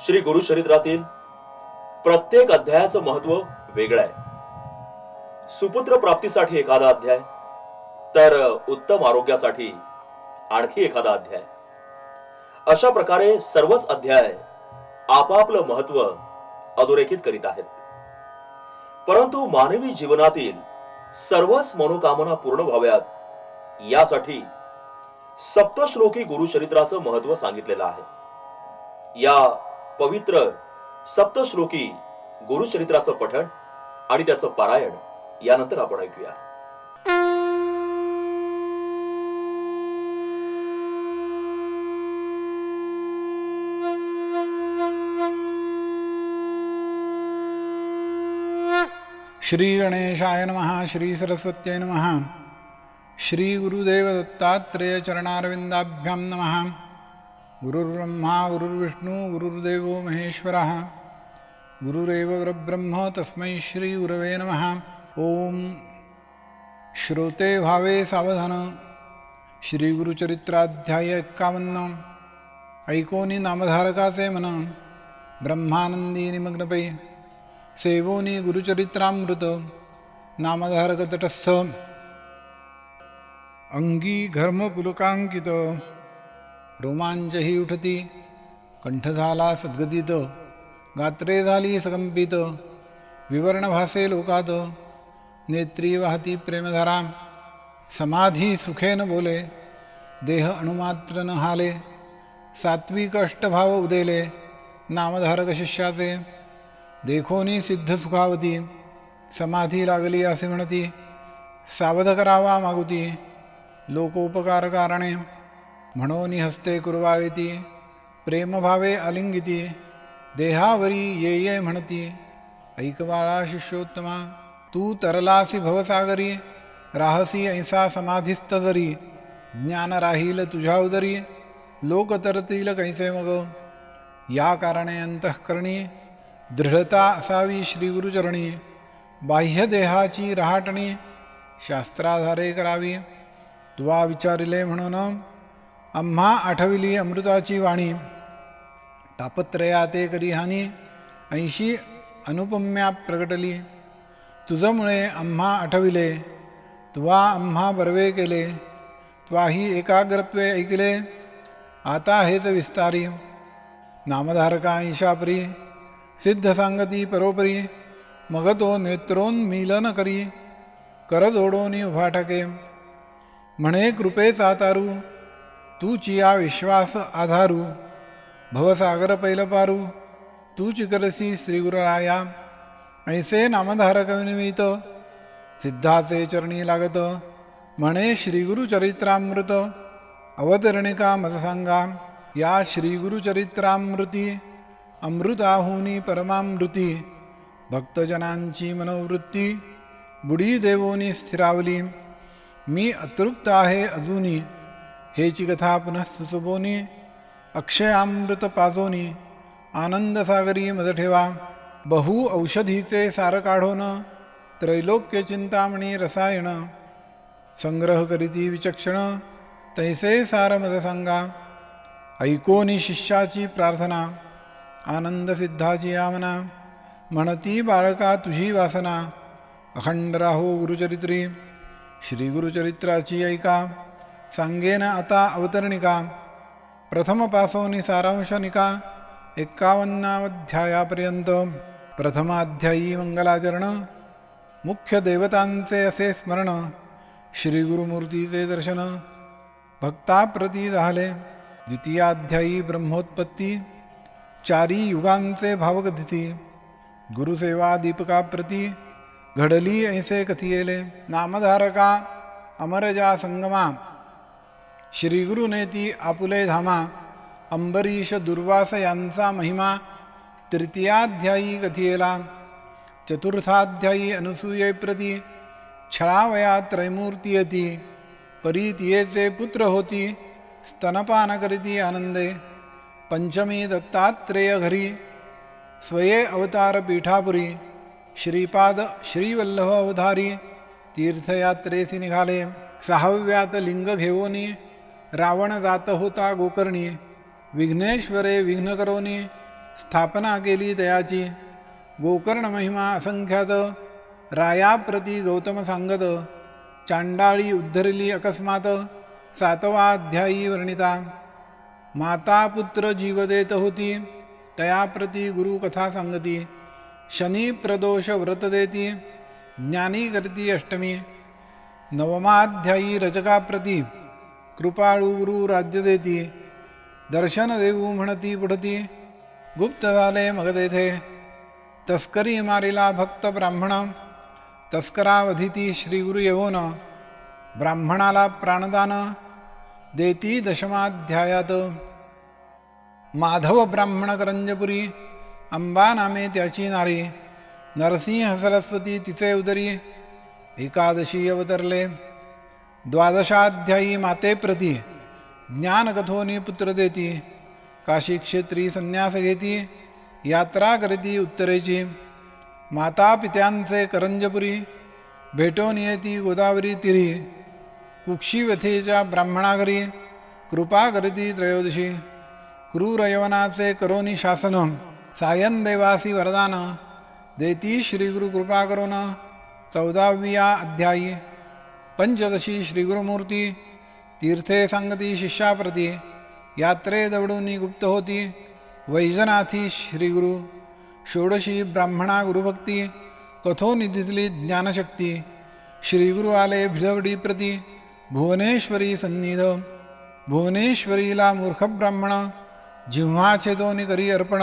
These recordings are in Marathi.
श्री गुरु चरित्रातील प्रत्येक अध्यायाचं महत्त्व वेगळं आहे. सुपुत्र प्राप्तीसाठी एखादा अध्याय तर उत्तम आरोग्यासाठी आणखी एखादा अध्याय. अशा प्रकारे सर्वच अध्याय आपापलं महत्त्व अधोरेखित करीत आहेत. परंतु मानवी जीवनातील सर्वच मनोकामना पूर्ण व्हाव्यात यासाठी सप्तश्लोकी गुरुचरित्राचं महत्त्व सांगितलेलं आहे. या पवित्र सप्तश्लोकी गुरुचरित्राचं पठण आणि त्याचं पारायण यानंतर आपण ऐकूया. श्री गणेशाय महा श्री सरस्वत्यै नमः. श्री गुरुदेव दत्तात्रेय चरणारविंदाभ्याम नमः. गुरुर्ब्रह्मा गुरुर्विष्णू गुरुर्देवो महेश्वरः। गुरुरेव परब्रह्म तस्मै श्री गुरवे नमः। ओम। श्रोते भावे सावधान। श्री गुरुचरित्राध्याय एक्कावन्न। ऐकोनी नामधारकाचे मन। ब्रह्मानंदी निमग्नपै सेवोनी गुरुचरित्रामृत। नामधारक तटस्थ अंगी घर्म पुलकांकित रोमांचही उठती। कंठ झाला सद्गदित। गात्रे झाली सकंपित विवर्ण भासे लोकात। नेत्री वाहती प्रेमधारा। समाधी सुखेन बोले। देह अणुमात्र न हाले। सात्विक अष्टभाव उदेले। नामधारक शिष्याचे। देखोनी सिद्ध सुखावती। समाधी लागली असे म्हणती। सावध करावा मागुती। लोकोपकार कारणे। म्हणून हस्ते कुरवाळीती प्रेमभावे आलिंगिती देहावरी ये ये म्हणती। ऐकवाळा शिष्योत्तमा तू तरलासी भवसागरी राहसी ऐसा समाधिस्त जरी ज्ञान राहील तुझ्या उदरी लोक तरतील कैसे मग? या कारणे अंतःकरणी दृढता असावी श्रीगुरुचरणी बाह्यदेहाची रहाटणी शास्त्राधारे करावी। तुवा विचारिले म्हणून आम्हा आठविली अमृताची वाणी. तापत्रया ते करी हानी ऐंशी अनुपम्या प्रगटली. तुझमुळे आम्हा आठविले त्वा आम्हा बरवे केले त्वाही एकाग्रत्वे ऐकले आता हेच विस्तारी. नामधारका ऐशापरी सिद्ध सांगती परोपरी मग तो नेत्रोन मिलन करी कर जोडोनी उभा ठाके. म्हणे कृपेचा तारू तू चिया विश्वास आधारू भवसागर पैलपारू तू करसी श्रीगुरुराया ऐसे नामधारक विनिमित सिद्धाचे चरणी लागत म्हणे श्रीगुरुचरित्रामृत अवतरणिका मजसांगा या श्रीगुरुचरित्रामृती अमृताहुनी परमामृती भक्तजनांची मनोवृत्ती बुडी देवोनी स्थिरावली मी अतृप्त आहे अजूनी हेची कथा पुनः सुचबोनी अक्षयामृत पाजोनी आनंदसागरी मज ठेवा बहु औषधीचे सार काढोन त्रैलोक्य चिंतामणी रसायन संग्रह करीती विचक्षण तैसे सार मज सांगा ऐकोनी शिष्याची प्रार्थना आनंद सिद्धाची यामना म्हणती बाळका तुझी वासना अखंड राहो गुरुचरित्री श्री गुरुचरित्राची ऐका. सांगेन आता अवतरणिका प्रथमपासोनी सारांशनिका एक्कावन्नावध्यायापर्यंत प्रथमाध्यायी मंगलाचरण मुख्य देवतांचे असे स्मरण श्रीगुरुमूर्तीचे दर्शन भक्ताप्रती झाले द्वितीयाध्यायी ब्रह्मोत्पत्ती चारी युगांचे भावकथिती गुरुसेवा दीपकाप्रती घडली ऐसे कथियेले नामधारका अमरजा संगमा श्रीगुरुनेती आपुले धामा अंबरीश दुर्वास यांचा महिमा तृतीयाध्यायी कथियेला चतुर्थाध्यायी अनुसूयेप्रती छळावया त्रैमूर्तीयती परीतियेचे पुत्र होती स्तनपान करीती आनंदे पंचमी दत्तात्रेय घरी स्वये अवतार पीठापुरी श्रीपाद श्रीवल्लभ अवधारी तीर्थयात्रेसी निघाले सहाव्यात लिंग घेवोनी रावण जात होता गोकर्णी. विघ्नेश्वरे विघ्नकरोनी स्थापना केली तयाची. गोकर्ण महिमा असंख्यात. रायाप्रती गौतम सांगत. चांडाळी उद्धरली अकस्मात. सातवा अध्यायी वर्णिता. माता पुत्र जीव देत होती. तयाप्रती गुरुकथा सांगती. शनी प्रदोष व्रत देती. ज्ञानी करती अष्टमी. नवमाध्यायी रजकाप्रती. कृपाळू राज्य देती दर्शन देऊ म्हणती पुढती गुप्त झाले मग तेथे तस्करी मारिला भक्त ब्राह्मण तस्करावधिती श्रीगुरु येऊन ब्राह्मणाला प्राणदान देती दशमाध्यायात माधव ब्राह्मण करंजपुरी अंबा नामे त्याची नारी नरसिंह सरस्वती तिचे उदरी एकादशी अवतरले द्वादशाध्यायी मातेप्रती ज्ञानकथोनी पुत्र देती काशी क्षेत्री संन्यास घेती यात्रा करती उत्तरेची माता पित्यांचे करंजपुरी भेटून येती गोदावरी तिरी कुक्षी व्यथेच्या ब्राह्मणागरी कृपा करती त्रयोदशी क्रूरयवनाचे करोनी शासन सायन देवासी वरदान देती श्रीगुरु कृपा चौदाव्या अध्यायी पंचदशी श्रीगुरुमूर्ती तीर्थे सांगती शिष्याप्रती यात्रे दवडूनी गुप्त होती वैजनाथी श्रीगुरु षोडशी ब्राह्मणा गुरुभक्ती कथोनी ज्ञानशक्ती श्रीगुरु आले भिलवडी प्रती भुवनेश्वरी सन्निध भुवनेश्वरीला मूर्ख ब्राह्मण करी अर्पण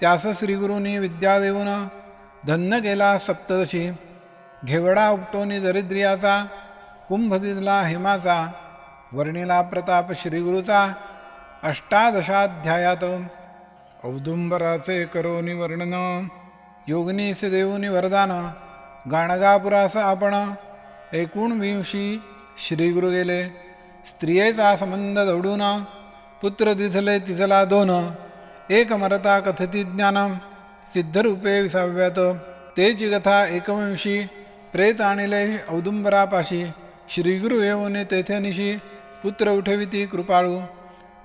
त्यास श्रीगुरूंनी विद्या देऊन धन्य केला सप्तदशी. घेवडा उपटोनी दरिद्रियाचा कुंभ दिजला हेमाचा वर्णिला प्रताप श्रीगुरुचा अष्टादशाध्यायात औदुंबराचे करोनी वर्णन योगनीस देऊनी वरदान गाणगापुरास आपण एकूणविंशी श्रीगुरु गेले. स्त्रियेचा संबंध दौडून पुत्र दिसले तिजला दोन एक मरता कथती ज्ञान सिद्धरूपे विसाव्यात. तेची कथा एकविंशी प्रेत आणले औदुंबरापाशी. श्रीगुरु येऊने तेथे निशी पुत्र उठविती कृपाळू.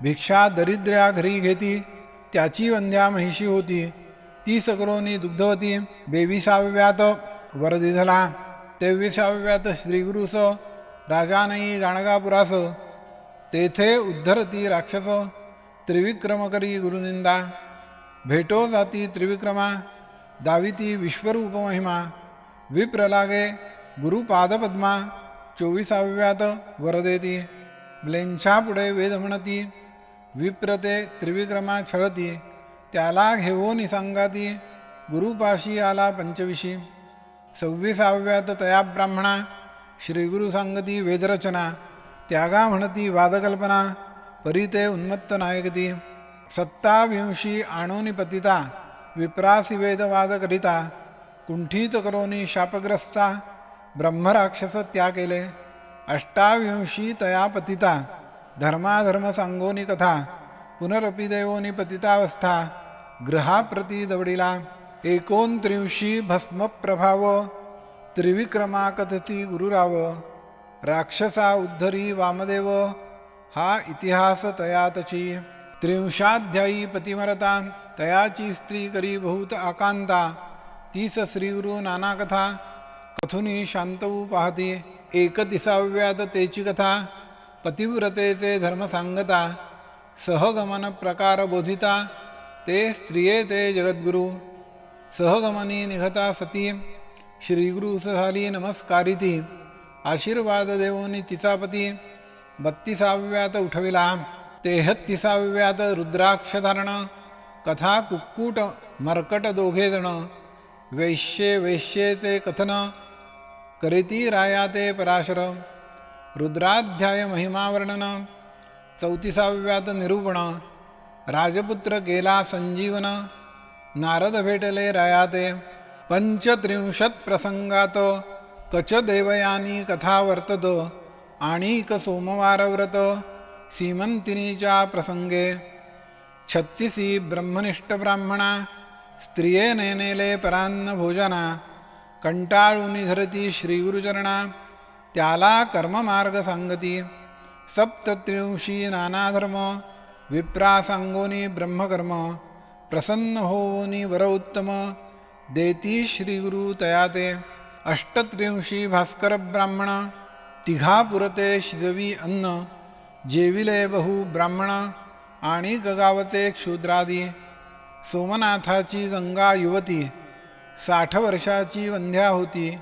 भिक्षा दरिद्र्या घरी घेती त्याची वंद्या महिषी होती. ती सकरोनी दुग्धवती. बेविसाव्यात वरदिधला तेविसाव्यात श्रीगुरुस राजानई गाणगापुरास. तेथे उद्धरती राक्षस. त्रिविक्रम करी गुरुनिंदा. भेटो जाती त्रिविक्रमा. दाविती विश्वरूप महिमा. विप्रलागे गुरुपादपद्मा चोवीसाव्यात वरदेती ब्लेंछा पुढे वेद म्हणती विप्रते त्रिविक्रमा छळती त्याला घेऊन सांगाती गुरुपाशी आला पंचविशी. सव्वीसाव्यात तया ब्राह्मणा श्रीगुरु सांगती वेदरचना त्यागा म्हणती वादकल्पना परिते उन्मत्त नायकती. सत्ताविंशी आणोनी पतिता विप्रासी वेदवाद करिता कुंठित करोनी शापग्रस्ता ब्रह्मराक्षस त्या केले. अष्टाविंशी तया पतिता धर्माधर्म सांगोनी कथा पुनरपि देवोनी पतितावस्था ग्रहाप्रती दवडिला एकोणत्रिंशी भस्मप्रभाव त्रिविक्रमा कथती गुरुराव राक्षसा उद्धरी वामदेव हा इतिहास तयातची. त्रिंशाध्यायी पतिमरता तयाची स्त्री करी बहुत आकांता तीस श्रीगुरु नाना कथा कथुनी शांतवू पाहती एकतिसाव्यात तेची कथा पतिव्रतेचे धर्म सांगता सहगमन प्रकार बोधिता ते स्त्रिये ते जगद्गुरु। सहगमनी निघता सती श्रीगुरु झाली नमस्कारिती। आशीर्वाद देऊनी तिचा पती बत्तीसाव्यात उठविला तेहत्तीसाव्यात रुद्राक्षधारण कथा कुक्कुट मर्कट दोघे वैश्ये वैश्ये ते कथन करीती राया ते पराशर। रुद्राध्याय महिमावर्णन। चौतीसाव्यात निरूपण। राजपुत्र केला संजीवन। नारद भेटले रायाते। पंचत्रिंशत प्रसंगात कच देवयानी कथा वर्तत। आणिक सोमवारव्रत सीमंतिनीच्या प्रसंगे। छत्तीसी ब्रह्मनिष्ठ ब्राह्मणा। स्त्रिये नेनेले परान्न भोजना कंटाळून धरती श्रीगुरुचरणा त्याला कर्ममार्ग सांगती। सप्तत्रिंशी नानाधर्म विप्रासांगोनी ब्रह्मकर्म प्रसन्न होऊनी वर उत्तम देती श्रीगुरु तयाते। अष्टत्रिंशी भास्कर ब्राह्मण तिघा पुरते शिजवी अन्न जेविले बहु ब्राह्मण आणि गगावते क्षुद्रादी। सोमनाथाची गंगा युवती साठ वर्षाची वंध्या होती.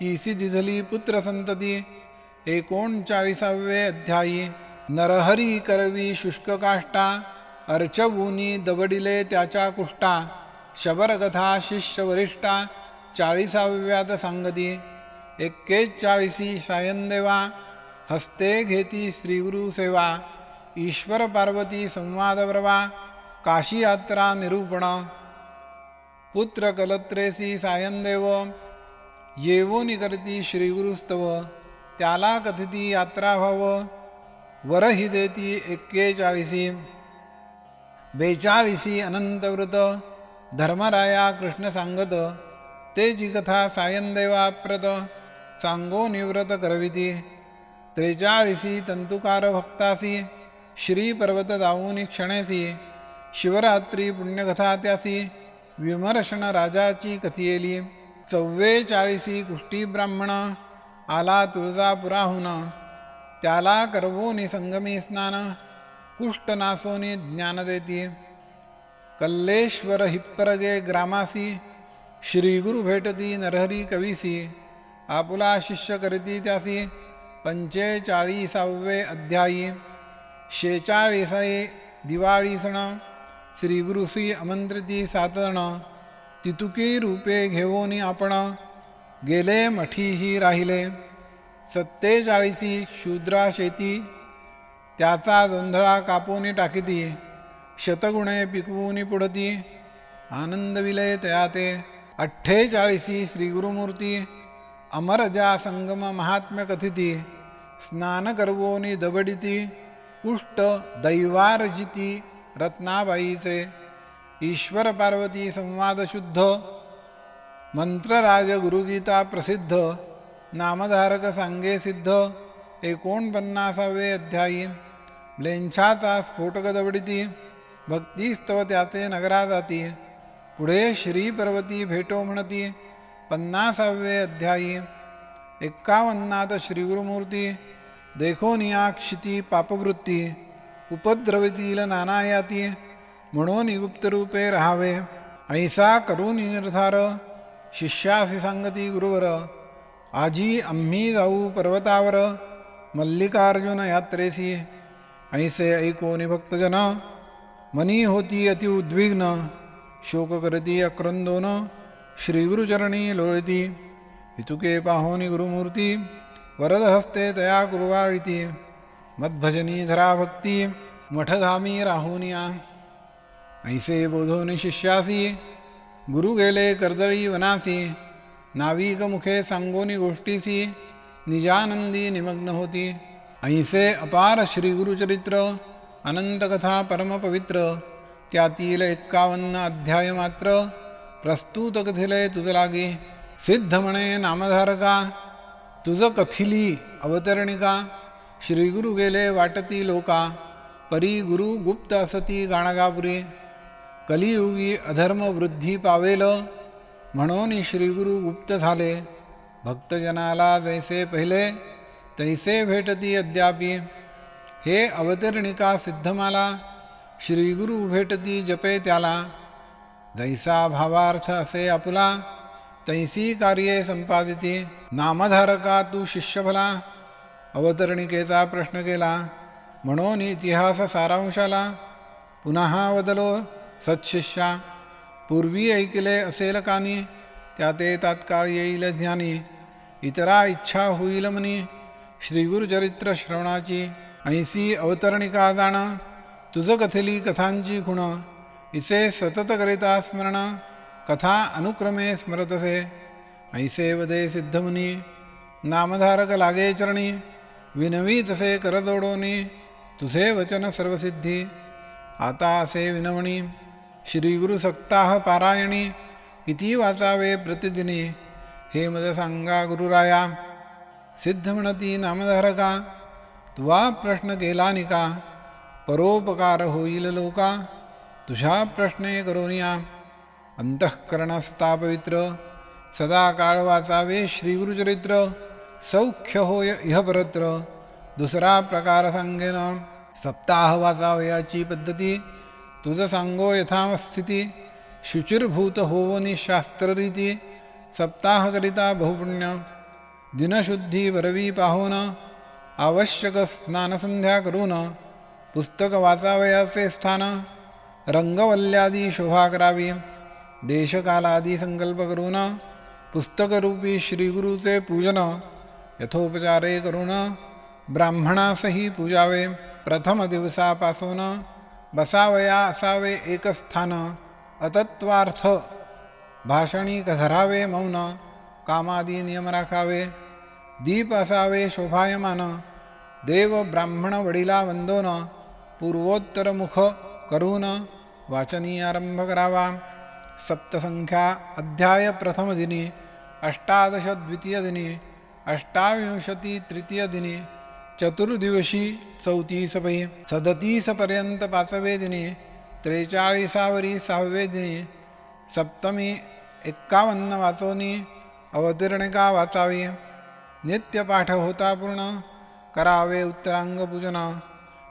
तीसी दिझली पुत्र संतती एकोणचाळीसावे अध्यायी. नरहरी करवी शुष्क काष्टा अर्चवूनी दबडिले त्याच्या कुष्टा. शबरकथा शिष्य वरिष्ठा चाळीसाव्यात सांगती. एक्केचाळीसी सायंदेवा हस्ते घेती श्रीगुरु सेवा ईश्वर पार्वती संवाद काशी यात्रा निरूपण। पुत्र कलत्रेसी सायनदेव येवोनी करती श्रीगुरुस्तव त्याला कथिती यात्रा भाव। वरही देती एक्केचाळीसी। बेचाळीसी अनंतव्रत। धर्मराया कृष्ण सांगत। ते जी कथा सायंदेवाप्रत सांगो निव्रत करविती। त्रेचाळीसी तंतुकार भक्तासी श्रीपर्वत दाऊनी क्षणेसी। शिवरात्री पुण्यकथा त्यासी विमर्शन राजाची कथियेली चव्वेचाळीसी कुष्टी ब्राह्मण आला तुळजापुराहून त्याला करवोनी संगमी स्नान कुष्टनासोनी ज्ञान देती कल्लेश्वर हिप्परगे ग्रामासी श्रीगुरु भेटती नरहरी कवीसी आपुला शिष्य करीती त्यासी पंचेचाळीसावे अध्यायी शेचाळीसाई दिवाळी सण श्रीगुरुसी आमंत्रिती सातण तितुकी रूपे घेऊन आपण गेले मठीही राहिले। सत्तेचाळीसी शूद्रा शेती त्याचा जोंधळा कापून टाकीती शतगुणे पिकवूनी पुढती आनंदविले तया ते अठ्ठेचाळीसी श्रीगुरुमूर्ती अमरजा संगम महात्म्य कथिती स्नान करवोनी दबडिती कुष्ट दैवारजिती रत्नाबाईचे. ईश्वर पार्वती संवाद शुद्ध. मंत्रराज गुरुगीता प्रसिद्ध. नामधारक सांगे सिद्ध. एकोणपन्नासावे अध्यायी. ब्लेंछाचा स्फोटक दवडिती. भक्तिस्तव त्याचे नगरा जाती पुढे श्री पर्वती भेटो म्हणती. पन्नासावे अध्यायी. एक्कावन्नात श्रीगुरुमूर्ती. देखोनिया क्षिती पापवृत्ती. उपद्रवतील नानायाती म्हणून गुप्तरूपे राहावे. ऐसा करून निर्धार शिष्यासी सांगती गुरुवर. आजी आम्ही जाऊ पर्वतावर मल्लिकार्जुन यात्रेसी. ऐसे ऐकोनी भक्तजन मनी होती अति उद्विग्न शोक करती अक्रंदोन श्रीगुरुचरणी लोळती. हितुके पाहोनी गुरुमूर्ती वरदहस्ते तया कुर्वाळिती. मद्भजनी धरा भक्ती मठधामी राहुनिया. ऐसे बोधोनी शिष्यासी गुरु गेले कर्दळी वनासी नाविक मुखे सांगोनी गोष्टीसी निजानंदी निमग्न होती. ऐसे अपार श्रीगुरुचरित्र अनंतकथा परमपवित्र त्यातील एक्कावन्न अध्याय मात्र प्रस्तुत कथिले तुझ लागी. सिद्ध म्हणे नामधारका तुझ कथिली अवतरणिका श्रीगुरु गेले वाटती लोका परी गुरु गुप्त असती गाणगापुरी. कलियुगी अधर्म वृद्धी पावेल म्हणून श्रीगुरु गुप्त झाले. भक्तजनाला जैसे पहिले तैसे भेटती अद्यापि. हे अवतरणिका सिद्धमाला श्रीगुरु भेटती जपे त्याला. जैसा भावार्थ असे आपुला तैसी कार्ये संपादिती. नामधारका तू शिष्यभला अवतरणिकेचा प्रश्न केला म्हणून इतिहास सारांशाला पुन्हा वदलो सत्शिष्या पूर्वी ऐकले असेल कानी त्या ते तात्काळ येईल ज्ञानी इतरा इच्छा होईल मनी श्रीगुरुचरित्र श्रवणाची ऐसी अवतरणिका जाण. तुझं कथली कथांची खुण इसे सतत करिता स्मरण कथा अनुक्रमे स्मरतसे. ऐसे वदे सिद्धमुनी नामधारक लागे चरणी. विनवी तसे करदोडोनी तुझे वचन सर्वसिद्धी. आता असे विनवणी श्रीगुरु सप्ताह पारायणी किती वाचावे प्रतिदिनी. हे मद सांगा गुरुराया सिद्ध म्हणती नामधारका तुवा प्रश्न केला निका परोपकार होईल लोका तुझ्या प्रश्ने करोनिया. अंतःकरणस्ता पवित्र सदा काळ वाचावे श्रीगुरुचरित्र सौख्य होय इह परत्र दुसरा प्रकार सांगेन सप्ताह वाचावयाची पद्धती। तुझ सांगो यथास्थिती शुचिर्भूत होवनी शास्त्ररीती सप्ताहकरिता बहुपुण्य। दिनशुद्धी बरवी पाहून। आवश्यक स्नानसंध्या करून। पुस्तक वाचावयाचे स्थान। रंगवल्ल्यादी शोभा करावी। देशकालादी संकल्प करून। पुस्तकरूपी श्रीगुरूचे पूजन। यथोपचारे करून ब्राह्मणासही पूजावे। प्रथम दिवसापासून बसावया असावे एक स्थान अतत्वार्थ भाषणिक धरावे मौन। कामादी नियम राखावे। दीप असावे शोभायमान। देव ब्राह्मण वडिला वंदोन। पूर्वोत्तरमुख करून वाचनी आरंभ करावा। सप्तसंख्या अध्याय प्रथमदिनी अष्टादश द्वितीयदिनी अष्टाविंशती तृतीयदिने चतुर्दिवशी चौतीसपै सदतीसपर्यंत पाचवे दिने त्रेचाळीसावरी सहावे दिने सप्तमी एक्कावन्न वाचोनी अवतीर्णिका वाचावी नित्यपाठ होता पूर्ण करावे उत्तरांग पूजन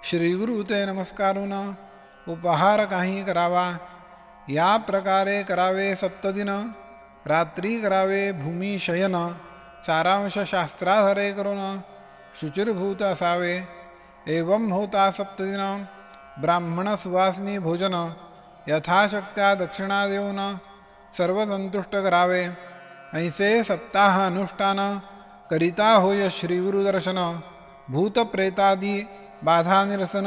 श्रीगुरु ते नमस्कारून उपहार काही करावा या प्रकारे करावे सप्तदिन रात्री करावे भूमी शयन सारांश शास्त्राधरे करून शुचिर्भूत असावे एवं होता सप्तदिन ब्राह्मण सुवासनी भोजन यथाशक्त्या दक्षिणा देऊन सर्व संतुष्ट करावे। ऐसे सप्ताह अनुष्ठान करिता होय श्रीगुरुदर्शन भूतप्रेतादी बाधा निरसन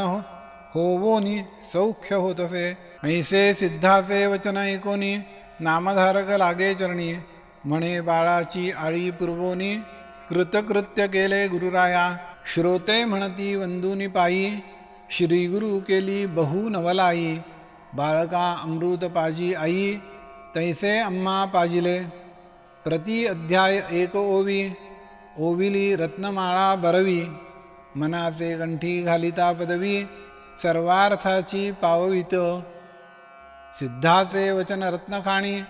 होवोनी सौख्य होतसे। ऐसे सिद्धाचे वचन ऐकोनी नामधारक लागे चरणी। म्हणे बाळाची आळी पुरवोनी कृतकृत्य केले गुरुराया. श्रोते म्हणती वंदुनी पायी श्रीगुरु केली बहु नवलाई. बाळका अमृत पाजी आई तैसे अम्मा पाजिले. प्रति अध्याय एक ओवी ओविली रत्नमाळा बरवी. मनाचे कंठी घालिता पदवी सर्वार्थाची पाववित. सिद्धाचे वचन रत्नखाणी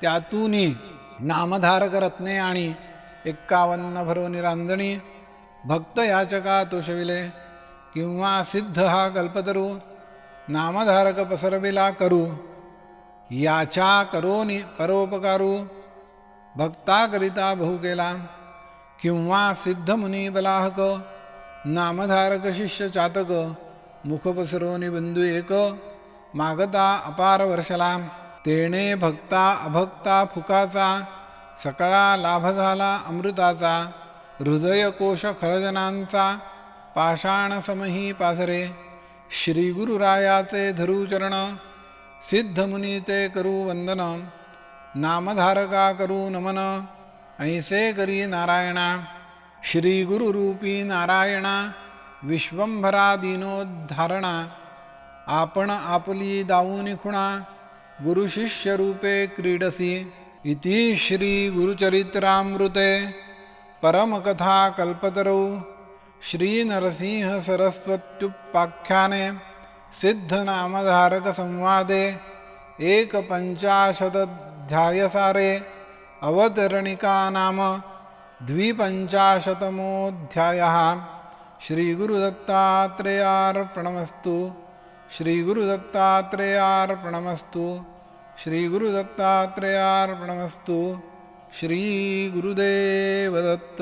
त्यातूनी नामधारक रत्ने आणि एक्कावन्न भरो निरांजणी भक्त याचका तोषविले किंवा सिद्ध हा कल्पतरू नामधारक पसरविला करू याच्या करोनी परोपकारू भक्ताकरिता बहु केला किंवा सिद्ध मुनी बलाहक नामधारक शिष्य चातक मुख पसरोनी बंधू एक मागता अपार वर्षला तेणे भक्ता अभक्ता फुकाचा सकळा लाभ झाला अमृताचा हृदयकोश खरजनांचा पाषाणसमही पासरे श्रीगुरुरायाचे धरुचरण सिद्ध ते करू वंदन नामधारका करू नमन ऐसे करी नारायणा श्री गुरुरूपी नारायणा विश्वंभरा दिनोद्धारणा आपण आपली दाऊनी खुणा गुरुशिष्य रूपे क्रीडसी इति श्री गुरुचरित्रामृते परमकथा कल्पतरौ श्री सरस्वत्युपाख्याने सिद्धनामधारक संवादे एकपञ्चाशदध्यायसारे अवतरणिका नाम द्विपञ्चाशतमोऽध्यायः। श्रीगुरुदत्तात्रेयार्पणमस्तु श्रीगुरुदत्तात्रेयार्पणमस्तु। श्रीगुरुदत्तात्रेयार्पणमस्तु। श्रीगुरुदेवदत्त।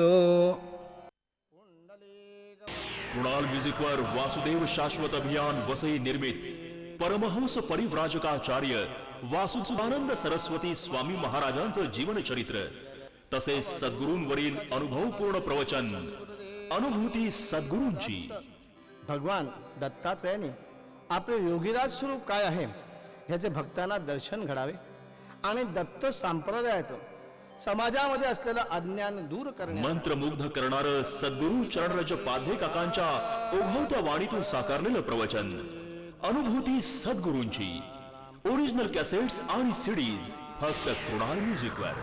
कृणाल म्युझिकवर वासुदेव शाश्वत अभियान वसई निर्मित। परमहंस परिव्राजकाचार्य वासुदानंद सरस्वती स्वामी महाराजांचं जीवन चरित्र। तसेच सद्गुरूंवरील अनुभवपूर्ण प्रवचन। अनुभूती सद्गुरूंची। भगवान दत्तात्रयाने आपले योगीराज स्वरूप काय आहे? ह्याचे भक्तांना दर्शन घडावे आणि दत्त संप्रदायाचं समाजामध्ये असलेलं अज्ञान दूर करणे मंत्रमुग्ध करणार सद्गुरू चरणरज पाध्ये काकांच्या ओघवत्या वाणीतून साकारलेलं प्रवचन. अनुभूती सद्गुरूंची. ओरिजिनल कॅसेट्स आणि सीडीज फक्त कृणाल म्युझिकवर